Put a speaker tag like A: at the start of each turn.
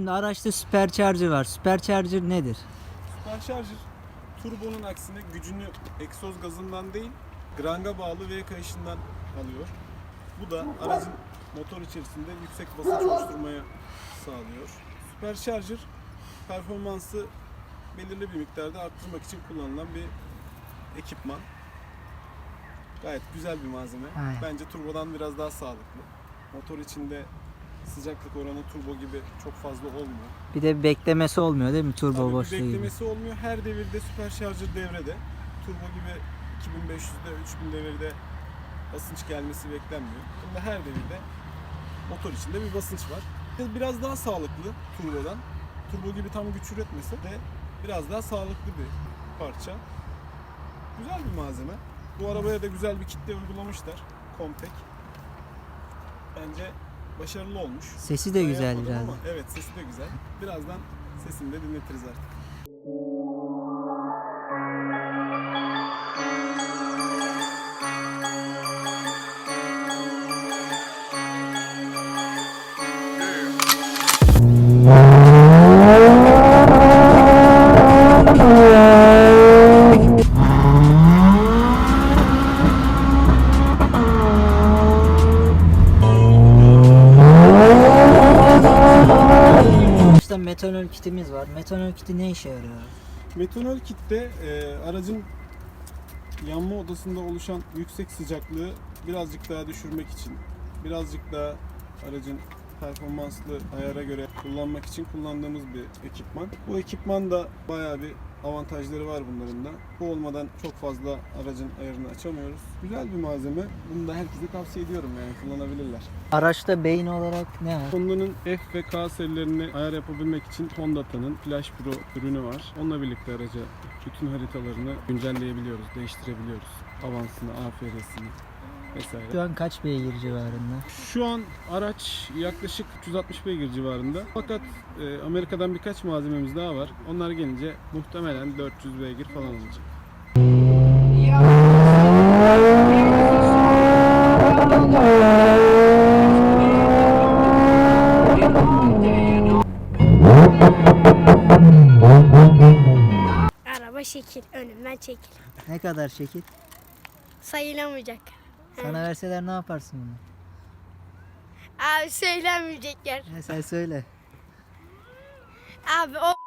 A: Şimdi araçta supercharger var. Supercharger nedir?
B: Supercharger turbonun aksine gücünü egzoz gazından değil granga bağlı V kayışından alıyor. Bu da aracın motor içerisinde yüksek basınç oluşturmaya sağlıyor. Supercharger performansı belirli bir miktarda arttırmak için kullanılan bir ekipman. Gayet güzel bir malzeme.
A: Aynen.
B: Bence turbodan biraz daha sağlıklı. Motor içinde sıcaklık oranı turbo gibi çok fazla olmuyor.
A: Bir de beklemesi olmuyor değil mi turbo
B: Tabii bir
A: boşluğu gibi?
B: beklemesi olmuyor. Her devirde supercharger devrede. Turbo gibi 2500'de 3000 devirde basınç gelmesi beklenmiyor. Bunda her devirde motor içinde bir basınç var. Biraz daha sağlıklı turbodan. Turbo gibi tam güç üretmese de biraz daha sağlıklı bir parça. Güzel bir malzeme. Bu arabaya da güzel bir kitle uygulamışlar. Comtek. Bence başarılı olmuş.
A: Sesi de
B: Daha
A: güzel biraz.
B: ama Evet sesi de güzel. Birazdan sesini de dinletiriz artık.
A: İşte metanol kitimiz var. Metanol kiti ne işe yarıyor?
B: Metanol kitte e, aracın yanma odasında oluşan yüksek sıcaklığı birazcık daha düşürmek için, birazcık daha aracın performanslı ayara göre kullanmak için kullandığımız bir ekipman. Bu ekipman da bayağı bir avantajları var bunların da. Bu olmadan çok fazla aracın ayarını açamıyoruz. Güzel bir malzeme. Bunu da herkese tavsiye ediyorum yani kullanabilirler.
A: Araçta beyin olarak ne var?
B: Honda'nın F ve K serilerini ayar yapabilmek için Honda'nın Flash Pro ürünü var. Onunla birlikte araca bütün haritalarını güncelleyebiliyoruz, değiştirebiliyoruz. Avansını, AFR'sini vesaire.
A: Şu an kaç beygir civarında?
B: Şu an araç yaklaşık 360 beygir civarında. Fakat e, Amerika'dan birkaç malzememiz daha var. Onlar gelince muhtemelen 400 beygir falan olacak.
C: Araba şekil, önümden çekil.
A: Ne kadar şekil?
C: Sayılamayacak.
A: Sana verseler ne yaparsın bunu?
C: Abi söylenmeyecekler.
A: Ne sen söyle.
C: Abi o